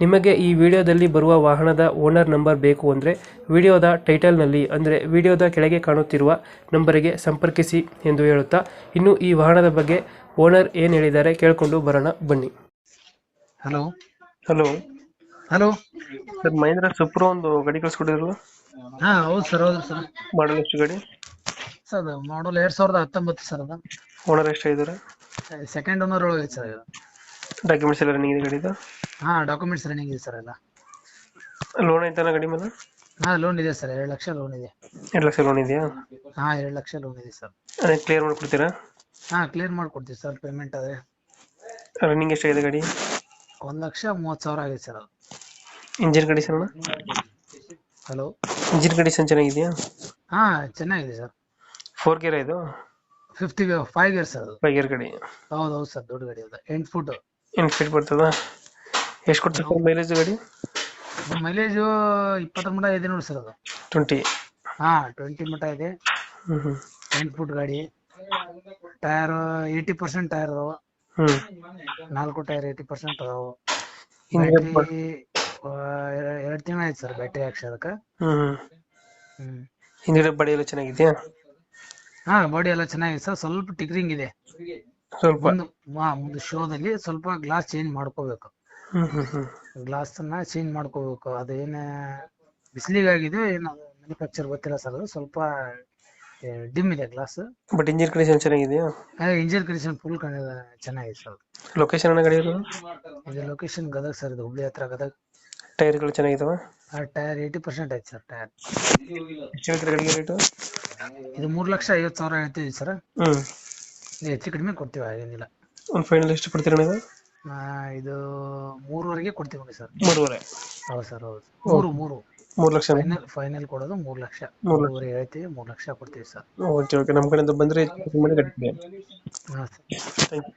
ನಿಮಗೆ ಈ ವಿಡಿಯೋದಲ್ಲಿ ಬರುವ ವಾಹನದ ಓನರ್ ನಂಬರ್ ಬೇಕು ಅಂದರೆ ವಿಡಿಯೋದ ಟೈಟಲ್ನಲ್ಲಿ ಅಂದರೆ ವಿಡಿಯೋದ ಕೆಳಗೆ ಕಾಣುತ್ತಿರುವ ನಂಬರಿಗೆ ಸಂಪರ್ಕಿಸಿ ಎಂದು ಹೇಳುತ್ತಾ ಇನ್ನು ಈ ವಾಹನದ ಬಗ್ಗೆ ಓನರ್ ಏನು ಹೇಳಿದ್ದಾರೆ ಕೇಳಿಕೊಂಡು ಬರೋಣ ಬನ್ನಿ. Hello. Hello. Hello. Sir Mahindra Supro ಒಂದು ಗಾಡಿ ಕಳಿಸ್ಕೊಟ್ಟಿದ್ರು ಹಾ ಹೌದು ಸರ್ ಹೌದು ಸರ್. ಮಾಡಲ್ ಎಷ್ಟು ಗಾಡಿ? ಸರ್ ಅದು ಮಾಡಲ್ ಎರಡ್ ಸಾವಿರದ ಹತ್ತೊಂಬತ್ತು ಸರ್ ಅದು. ಓನರ್ ಎಷ್ಟಾಗಿದ್ದಾರೆ? ಸೆಕೆಂಡ್ ಓನರ್ ಒಳಗೆ ಸರ್ ಇದು. ಡಾಕ್ಯುಮೆಂಟ್ಸ್ ಎಲ್ಲ ರನ್ನಿಂಗ್ ಇದೆ ಗಾಡಿದು? ಹಾ ಡಾಕ್ಯುಮೆಂಟ್ಸ್ ರನ್ನಿಂಗ್ ಇದೆ ಸರ್ ಎಲ್ಲ. ಲೋನ್ ಐತಾನ ಗಾಡಿ ಮೇಲೆ? ಹಾ ಲೋನ್ ಇದೆ ಸರ್ ಎರಡು ಲಕ್ಷ ಲೋನ್ ಇದೆ. ಎರಡು ಲಕ್ಷ ಲೋನ್ ಇದೆಯಾ? ಹಾ ಎರಡು ಲಕ್ಷ ಲೋನ್ ಇದೆ ಸರ್ ಅದೇ ಕ್ಲಿಯರ್ ಮಾಡ್ಕೊಡ್ತೀರಾ? ಹಾ ಕ್ಲಿಯರ್ ಮಾಡ್ಕೊಡ್ತೀವಿ ಸರ್ ಪೇಮೆಂಟ್ ಅದೇ ರನ್ನಿಂಗ್ ಎಷ್ಟಾಗಿದೆ ಗಾಡಿ? ಒಂದು ಲಕ್ಷ ಮೂವತ್ತು ಸಾವಿರ ಆಗಿದೆ ಸರ್ ಅದು. Engine condition hello engine condition ಚೆನ್ನಾಗಿದೆಯಾ? ಹಾ ಚೆನ್ನಾಗಿದೆ ಸರ್ ಫೋರ್ ಗೇರ್ ಇದು? ಫಿಫ್ಟಿ ಫೈವ್ ಇಯರ್ಸ್ ಸರ್ ಅದು. ಫೈವ್ ಗೇರ್ ಗಾಡಿ. ಹೌದು ಹೌದು ಸರ್ ದೊಡ್ಡ ಗಾಡಿ ಅದು. ಎಂಟು ಫುಟ್ ಎಂಟು ಫೀಟ್ ಬರ್ತದ? ಎಷ್ಟು ಕೊಡ್ತದೆ ಸರ್ ಮೈಲೇಜ್ ಗಾಡಿ? ಮೈಲೇಜ್ ಇಪ್ಪತ್ತರ ಮಟ ಇದೆ ನೋಡಿ ಸರ್ ಅದು. ಟ್ವೆಂಟಿ ಹಾ ಟ್ವೆಂಟಿ ಮಟ ಇದೆ. ಹ್ಞೂ ಹ್ಞೂ ಎಂಟು ಫುಟ್ ಗಾಡಿ. ಟೈರ್ ಏಯ್ಟಿ ಪರ್ಸೆಂಟ್ ಟೈರ್ ಅದಾವ. ಹ್ಞೂ ನಾಲ್ಕು ಟೈರ್ ಏಯ್ಟಿ ಪರ್ಸೆಂಟ್ ಅದಾವ. ಹಿಂದ್ಗಡೆ ಬ- ಬ್ಯಾಟ್ರಿ ಎರಡು ತಿಂಗಳ ಆಯ್ತು ಸರ್ ಬ್ಯಾಟ್ರಿ ಹಾಕ್ಸಿ ಅದಕ್ಕೆ ಹ್ಞೂ ಹ್ಞೂ ಹ್ಮ್. ಹಿಂದ್ಗಡೆ ಬಡಿ ಎಲ್ಲ ಚೆನ್ನಾಗಿದೆಯಾ? ಹಾ ಬಾಡಿ ಎಲ್ಲ ಚೆನ್ನಾಗಿದೆ ಸರ್ ಸ್ವಲ್ಪ ಟಿಗ್ರಿಂಗ್ ಇದೆ. ಸ್ವಲ್ಪ ಒಂದು ಹಾ ಒಂದು ಶೋದಲ್ಲಿ ಸ್ವಲ್ಪ ಗ್ಲಾಸ್ ಚೇಂಜ್ ಮಾಡ್ಕೋಬೇಕು. ಗ್ಲಾಸ್ ಅನ್ನ ಚೇಂಜ್ ಮಾಡ್ಕೋಬೇಕು. ಅದೇನ ಬಿಸಿಲಿಗಾಗಿದೆ ಏನು ಮ್ಯಾನುಫ್ಯಾಕ್ಚರ್ ಗೊತ್ತಿಲ್ಲ ಸರ್ ಅದು. ಸ್ವಲ್ಪ ಡಿಮ್ ಇದೆ ಗ್ಲಾಸ್. ಬಟ್ ಇಂಜಿನ್ ಕಂಡೀಷನ್ ಚೆನ್ನಾಗಿದೆಯಾ? ಇಂಜಿನ್ ಕಂಡೀಷನ್ ಫುಲ್ ಚೆನ್ನಾಗಿದೆ ಸರ್. ಲೊಕೇಶನ್ ಅನ್ನ ಗಾಡಿ ಇರೋದು? ಇದು ಲೊಕೇಶನ್ ಗದಗ್ ಸರ್ ಇದು ಹುಬ್ಳಿ ಹತ್ರ ಗದಗ್. ಟೈರ್ಗಳು ಚೆನ್ನಾಗಿದಾವ? ಆ ಟೈರ್ ಏಯ್ಟಿ ಪರ್ಸೆಂಟ್ ಐತೆ ಸರ್ ಟೈರ್. ಎಷ್ಟು ಹೇಳ್ತೀರಾ ಗಾಡಿಗೆ ರೇಟು ಇದು ಮೂರ್ ಲಕ್ಷ ಐವತ್ತು ಸಾವಿರ ಹೇಳ್ತೀವಿ ಸರ್. ಹ್ಞೂ ಹೆಚ್ಚು ಕಡಿಮೆ ಕೊಡ್ತೀವಿ ಹಾಗೇನಿಲ್ಲ ಒಂದು ಫೈನಲ್ ಎಷ್ಟು ಕೊಡ್ತೀರಾ ನೀವು? ಆ, ಇದು ಮೂರುವರೆಗೆ ಕೊಡ್ತೀವಿ ಸರ್. ಮೂರುವರೆ. ಹೌದು ಸರ್ ಹೌದು. ಮೂರು ಮೂರು. ಮೂರು ಲಕ್ಷ ಫೈನಲ್ ಫೈನಲ್ ಕೊಡೋದು ಮೂರು ಲಕ್ಷ. ಮೂರು ಲಕ್ಷ. ಮೂರುವರೆ ಹೇಳ್ತೀವಿ ಮೂರು ಲಕ್ಷ ಕೊಡ್ತೀವಿ ಸರ್. Okay okay. ನಮ್ಮ ಕಡೆಯಿಂದ ಬಂದರೆ ಗಾಡಿ ಹಾಂ ಸರ್ ಥ್ಯಾಂಕ್ ಯು